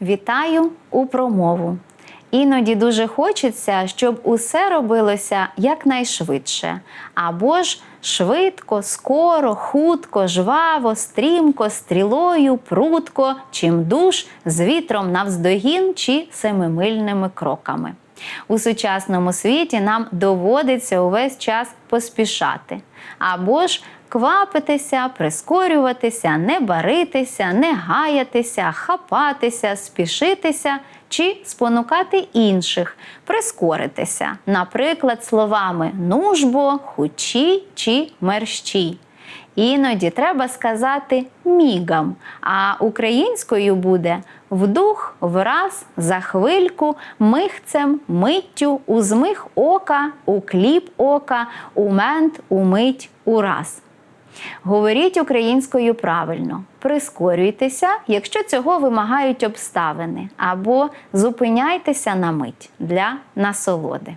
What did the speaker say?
Вітаю у промову. Іноді дуже хочеться, щоб усе робилося якнайшвидше, або ж швидко, скоро, хутко, жваво, стрімко, стрілою, прутко, чим душ з вітром навздогін чи семимильними кроками. У сучасному світі нам доводиться увесь час поспішати, або ж квапитися, прискорюватися, не баритися, не гаятися, хапатися, спішитися чи спонукати інших, прискоритися, наприклад, словами нужбо, хучі чи мерщій. Іноді треба сказати мігам, а українською буде вдух, враз, за хвильку, михцем, миттю, узмих ока, укліп ока, умент, умить, ураз. Говоріть українською правильно, прискорюйтеся, якщо цього вимагають обставини, або зупиняйтеся на мить для насолоди.